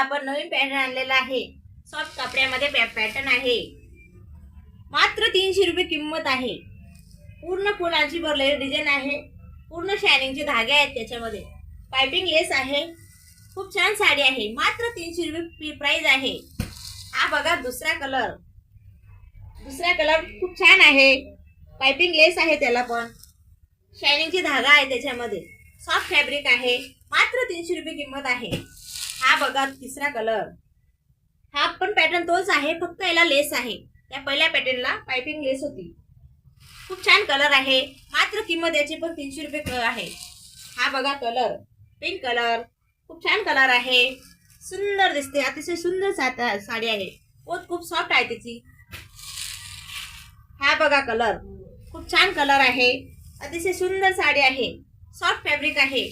आपण नवीन पॅटर्न आणलेला आहे. सॉफ्ट कपड्यामध्ये पॅटर्न आहे. मात्र तीनशे रुपये किंमत आहे. पूर्ण फुलांची भरलेली डिझाईन आहे. पूर्ण शायनिंगचे धागे आहेत त्याच्यामध्ये. पायपिंग लेस आहे. खूप छान साडी आहे. मात्र तीनशे रुपये प्राईज आहे. हा बघा दुसरा कलर दुसरा कलर खूप छान आहे. पायपिंग लेस आहे त्याला पण. शायनिंगची धागा आहे त्याच्यामध्ये. सॉफ्ट फॅब्रिक आहे. मात्र तीनशे रुपये किंमत आहे. हा बघा तिसरा कलर हा पण पॅटर्न तोच आहे फक्त याला लेस आहे. त्या पहिल्या पॅटर्नला पायपिंग लेस होती. खूप छान कलर आहे. मात्र किंमत याची पण तीनशे रुपये आहे. हा बघा कलर पिंक कलर खूप छान कलर आहे. सुंदर दिसते. अतिशय सुंदर साडी आहे. पोत खूप सॉफ्ट आहे त्याची हा बघा कलर खूप छान कलर आहे. अतिशय सुंदर साडी आहे. सॉफ्ट फॅब्रिक आहे.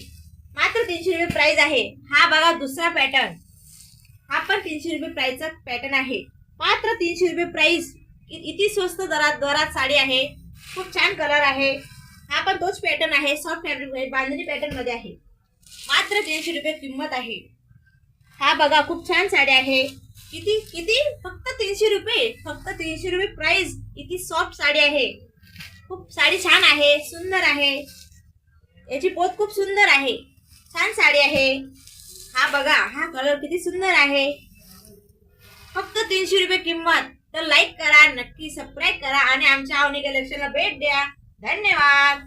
हा तर तीनशे रुपये प्राइस आहे. हा बघा दुसरा पॅटर्न हा पण तीनशे रुपये प्राइसचा पॅटर्न आहे. मात्र तीनशे रुपये प्राइस इतकी स्वस्त दरात दरात साडी आहे. खूप छान कलर आहे. हा पण तोच पॅटर्न आहे. सॉफ्ट फॅब्रिक बांधणी पॅटर्नमध्ये आहे. मात्र तीनशे रुपये किंमत आहे. हा बघा खूप छान साडी आहे. किती किती? फक्त तीनशे रुपये. फक्त तीनशे रुपये प्राइस इतकी सॉफ्ट साडी आहे. खूप साडी छान आहे. सुंदर आहे. याची पोत खूप सुंदर आहे. छान साडी आहे. हा बघा हा कलर किती सुंदर आहे. फक्त तीनशे रुपये किंमत. तर लाईक करा नक्की सबस्क्राईब करा आणि आमच्या आवनी कलेक्शनला भेट द्या. धन्यवाद.